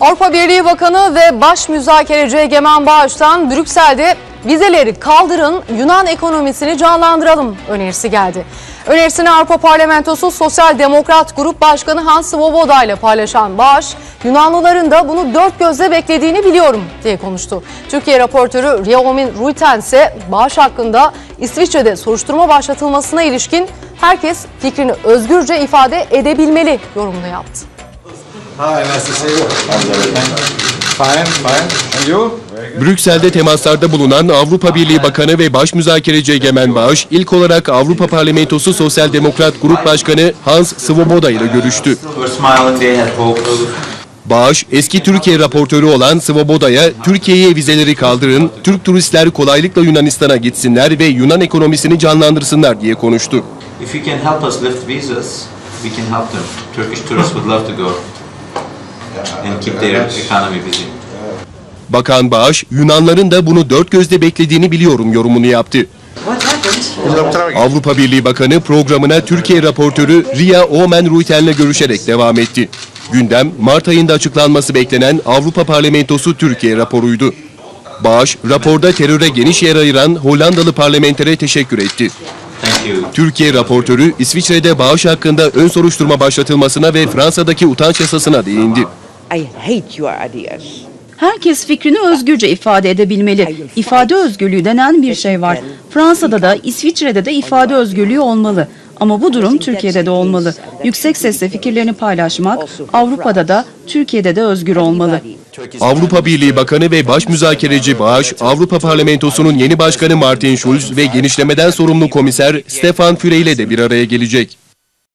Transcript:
Avrupa Birliği Bakanı ve baş müzakereci Egemen Bağış'tan Brüksel'de vizeleri kaldırın, Yunan ekonomisini canlandıralım önerisi geldi. Önerisini Avrupa Parlamentosu Sosyal Demokrat Grup Başkanı Hans Svoboda ile paylaşan Bağış, Yunanlıların da bunu dört gözle beklediğini biliyorum diye konuştu. Türkiye raportörü Riomin Ruiten ise Bağış hakkında İsviçre'de soruşturma başlatılmasına ilişkin herkes fikrini özgürce ifade edebilmeli yorumunu yaptı. Hi, nice to see you. Fine, fine. And you? Brüksel'de temaslarda bulunan Avrupa Birliği Bakanı ve Baş Müzakereci Egemen Bağış, ilk olarak Avrupa Parlamentosu Sosyal Demokrat Grup Başkanı Hans Svoboda ile görüştü. Bağış, eski Türkiye raportörü olan Svoboda'ya Türkiye'ye vizeleri kaldırın, Türk turistler kolaylıkla Yunanistan'a gitsinler ve Yunan ekonomisini canlandırsınlar diye konuştu. If you can help us lift visas, we can help them. Turkish tourists would love to go and keep their economy busy. Bakan Bağış, Yunanların da bunu dört gözle beklediğini biliyorum yorumunu yaptı. Avrupa Birliği Bakanı programına Türkiye raportörü Ria Omen Ruiten'le görüşerek devam etti. Gündem, Mart ayında açıklanması beklenen Avrupa Parlamentosu Türkiye raporuydu. Bağış, raporda teröre geniş yer ayıran Hollandalı parlamentere teşekkür etti. Türkiye raportörü İsviçre'de bağış hakkında ön soruşturma başlatılmasına ve Fransa'daki utanç yasasına değindi. I hate your ideas. Herkes fikrini özgürce ifade edebilmeli. İfade özgürlüğü denen bir şey var. Fransa'da da İsviçre'de de ifade özgürlüğü olmalı. Ama bu durum Türkiye'de de olmalı. Yüksek sesle fikirlerini paylaşmak Avrupa'da da Türkiye'de de özgür olmalı. Avrupa Birliği Bakanı ve Baş Müzakereci Bağış, Avrupa Parlamentosu'nun yeni başkanı Martin Schulz ve genişlemeden sorumlu komiser Stefan Füle ile de bir araya gelecek.